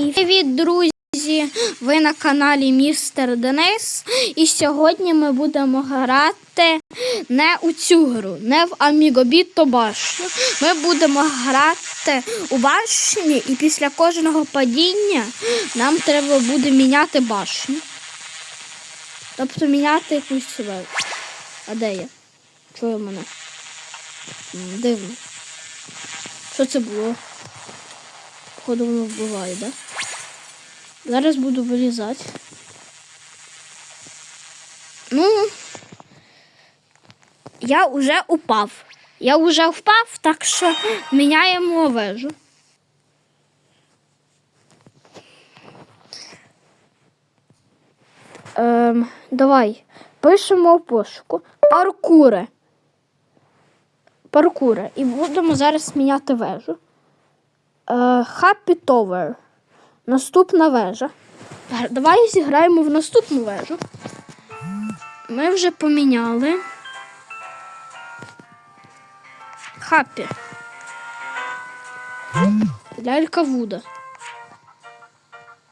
Привіт, друзі! Ви на каналі Містер Денис. І сьогодні ми будемо грати не у цю гру, не в Амігобіто башню. Ми будемо грати у башні, і після кожного падіння нам треба буде міняти башню. Тобто міняти якусь себе. А де я? Чує мене? Дивно. Що це було? Походу воно вбиває, да? Зараз буду вилізати. Ну, я вже упав. Я вже впав, так що міняємо вежу. Ем, давай, пишемо в пошуку. Паркури. Паркури. І будемо зараз міняти вежу. Е, Happy Tower. Наступна вежа. Давай зіграємо в наступну вежу. Ми вже поміняли. Хаппі. Лялька Вуда.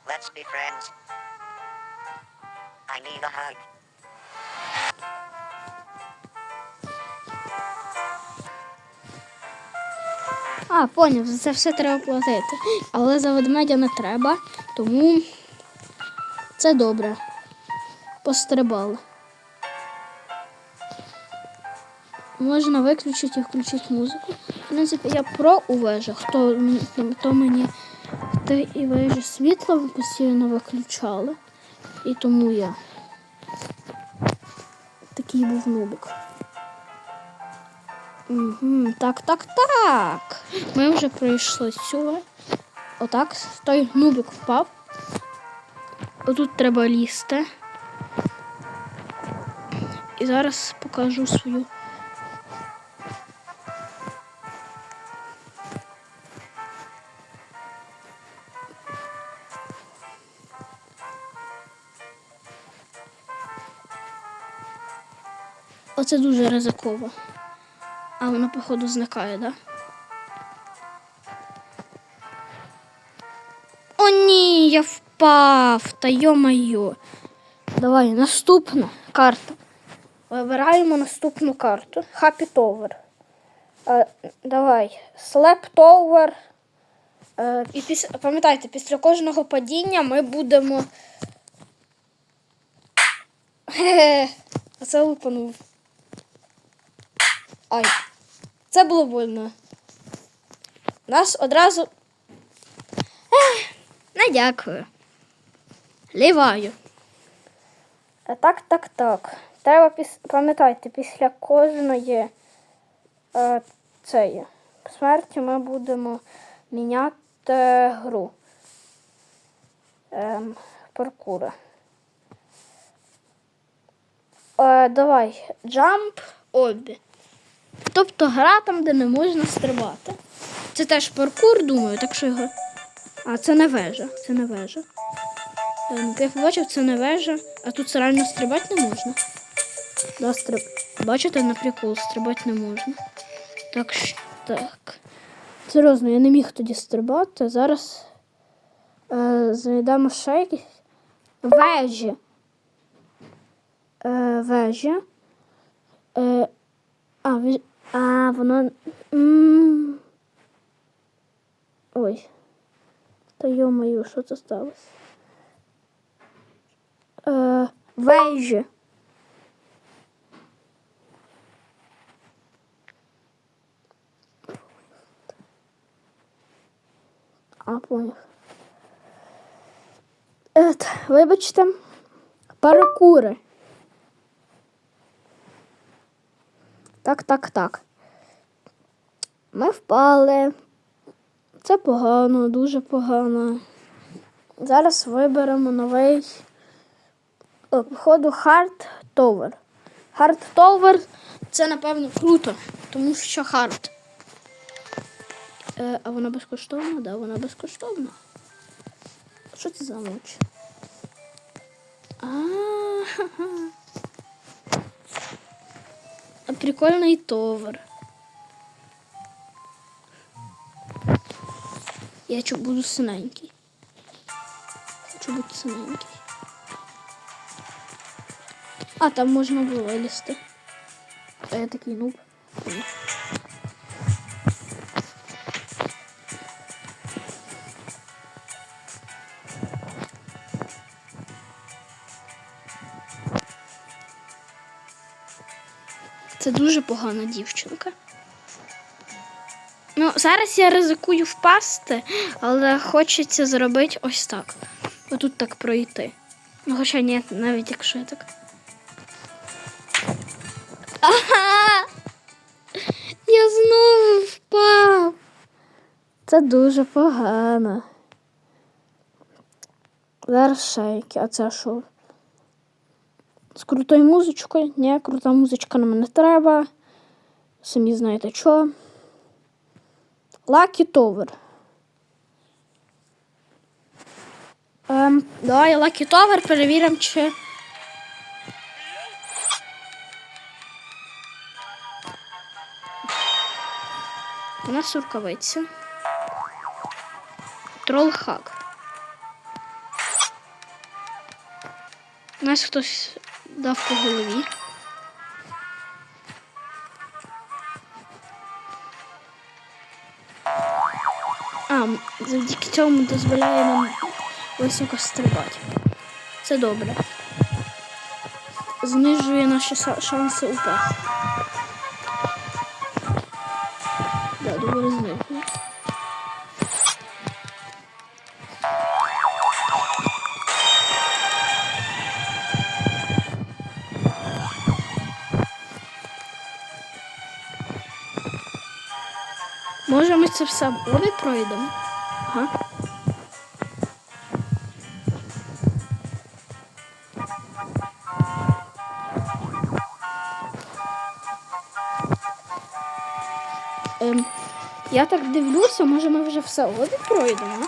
Let's be friends. I need a hug. А, поняв, за це все треба платити. Але за ведмедя не треба, тому це добре. Пострибали. Можна виключити і включити музику. В принципі, я про у вежах. Хто, то мені в тій вежі світло постійно виключали. І тому я такий був нубик. Угу, так, так, так. Ми вже пройшли сюди. Отак, той нубик впав. Отут треба лізти. І зараз покажу свою. Оце дуже ризиково. А вона, походу, зникає, да? О, ні, я впав. Та йо-моє. Давай, наступна карта. Вибираємо наступну карту. Happy Tower. Е, давай. Slap Tower. Е, і після, пам'ятайте, після кожного падіння ми будемо. Хе-хе. Лупанув. Ай. Це було больно. Нас одразу. Ех, не дякую. Ліваю. Е, Так, так, так. Треба піс... пам'ятайте, після кожної е, цієї смерті ми будемо міняти гру. Ем, паркури. Е, давай. Jump обі. Тобто гра там, де не можна стрибати. Це теж паркур, думаю, так що його. А, це не вежа. Це не вежа. Ем, Я побачив, це не вежа, а тут реально стрибати не можна. Да, стриб... Бачите, на прикол стрибати не можна. Так, що- так. Серйозно, я не міг тоді стрибати. Зараз е, знайдемо ще якісь вежі. Е, вежі. Е, а, ві... а, воно. м Ой. Та йо-моє, що це сталося? Е, вежі. А, поняв. Ет, вибачте. Паракури. Так, так, так. Ми впали. Це погано, дуже погано. Зараз виберемо новий походу Hard Tower. Hard Tower це, напевно, круто, тому що Hard. Е, а вона безкоштовна? Так, да, вона безкоштовна. Що це за ніч? А, ха-ха. А прикольний товар. Я чу буду синенький. хочу бути синенький. А, там можна було вилізти. А я такий нуб. Це дуже погана дівчинка. Ну, зараз я ризикую впасти, але хочеться зробити ось так. Отут так пройти. Ну, хоча ні, навіть якщо я так. Ага! Я знову впав. Це дуже погано. Зараз шейки, а це що? З крутою музичкою? Ні, крута музичка нам не треба. Самі знаєте що. Tower. Ем, давай Tower перевіримо, чи. У нас рукавиця. Тролхак. Нас хтось дав по голові. А, завдяки цьому дозволяє нам високо стрибати. Це добре. Знижує наші шанси упасти. Да, добре знижує. Це все обі пройдемо? Ага. Ем, я так дивлюся, може ми вже все обі пройдемо.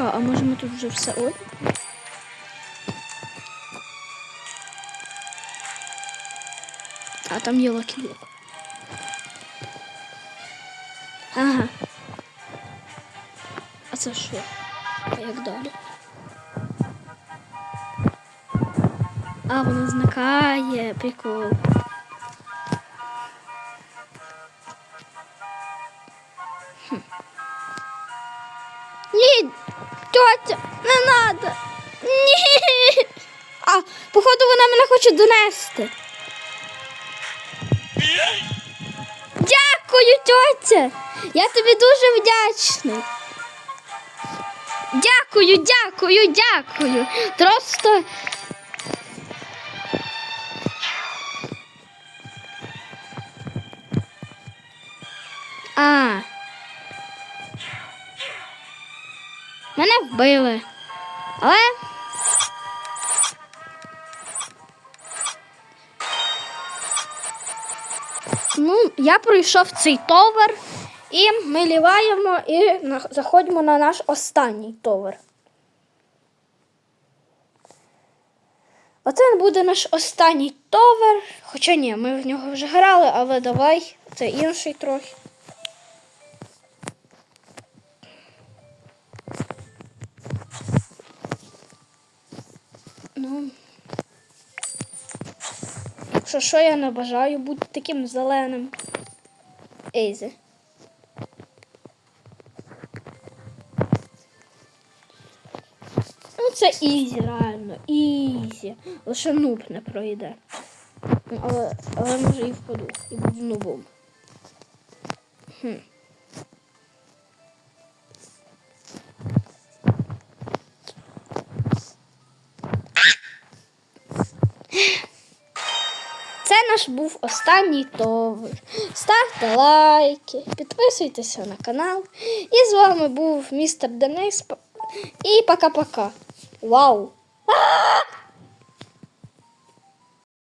М, а може ми тут вже все обі? А там є лакіблок. Ага. А це що? А як далі? А, вона зникає, прикол. Хм. Ні, тьотя, не надо. Ні. А, походу, вона мене хоче донести. Дякую, тьотя. Я тобі дуже вдячний. Дякую, дякую, дякую. Просто. А. Мене вбили. Але. Ну, я пройшов цей товар, і ми ліваємо і заходимо на наш останній товар. Оце буде наш останній товар. Хоча ні, ми в нього вже грали, але давай, це інший трохи. Ну. Якщо що я не бажаю бути таким зеленим. Ейзе. Ну, це ізі, реально, ізі. Лише нуб не пройде. Ну, Але, але може і впаду, і буду нубом. Хм. Наш був останній товар. Ставте лайки, підписуйтеся на канал. І з вами був містер Денис. І пока-пока. Вау!